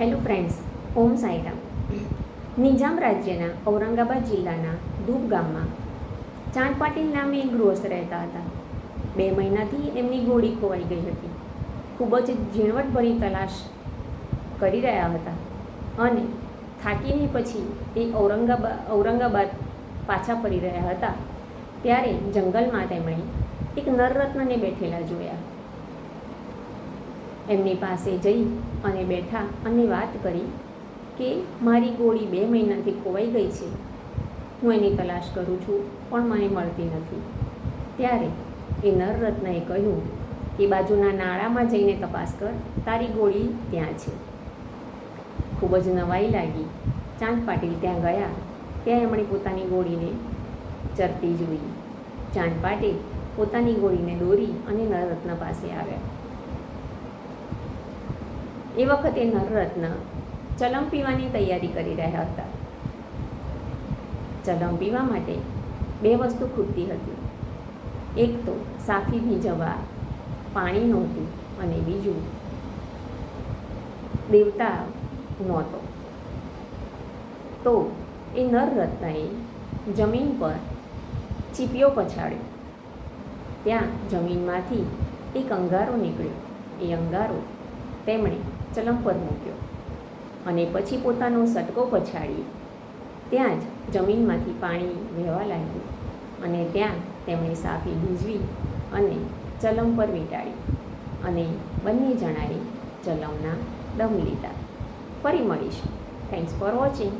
Hello friends Om Sairam. Nizam રાજ્યના ઔરંગાબાદ જિલ્લાના ધૂપ ગામમાં ચાંદ પાટીલ નામે એક ગૃહસ્થ રહેતા હતા. બે મહિનાથી એમની ગોળી ખોવાઈ ગઈ હતી. ખૂબ જ ઝીણવટભરી તલાશ કરી રહ્યા હતા અને થાકીને પછી એ ઔરંગાબાદ ઔરંગાબાદ પાછા ફરી રહ્યા હતા. ત્યારે જંગલમાં તેમણે એક નરરત્નને બેઠેલા જોયા. એમની પાસે જઈ અને બેઠા અને વાત કરી કે મારી ગોળી બે મહિનાથી ખોવાઈ ગઈ છે. હું એની તલાશ કરું છું, પણ મને મળતી નથી. ત્યારે એ નરરત્નએ કહ્યું કે, બાજુના નાળામાં જઈને તપાસ કર, તારી ગોળી ત્યાં છે. ખૂબ જ નવાઈ લાગી. ચાંદ પાટીલ ત્યાં ગયા. ત્યાં એમણે પોતાની ગોળીને ચરતી જોઈ. ચાંદ પાટીલ પોતાની ગોળીને દોરી અને નરરત્ન પાસે આવ્યા. એ વખતે નરરત્ન ચલમ પીવાની તૈયારી કરી રહ્યા હતા. ચલમ પીવા માટે બે વસ્તુ ખૂટતી હતી. એક તો સાફી ભીંજવા પાણી નહોતું અને બીજું દેવતા નહોતો. તો એ નરરત્નએ જમીન પર ચીપિયો પછાડ્યો. ત્યાં જમીનમાંથી એક અંગારો નીકળ્યો. એ અંગારો તેમણે ચલમ પર મૂક્યો અને પછી પોતાનો સટકો પછાડી. ત્યાં જ જમીનમાંથી પાણી વહેવા લાગ્યું અને ત્યાં તેમણે સાફી ભીંજવી અને ચલમ પર વીંટાળી અને બંને જણાએ ચલમના દમ લીધા. ફરી મળીશું. Thanks for watching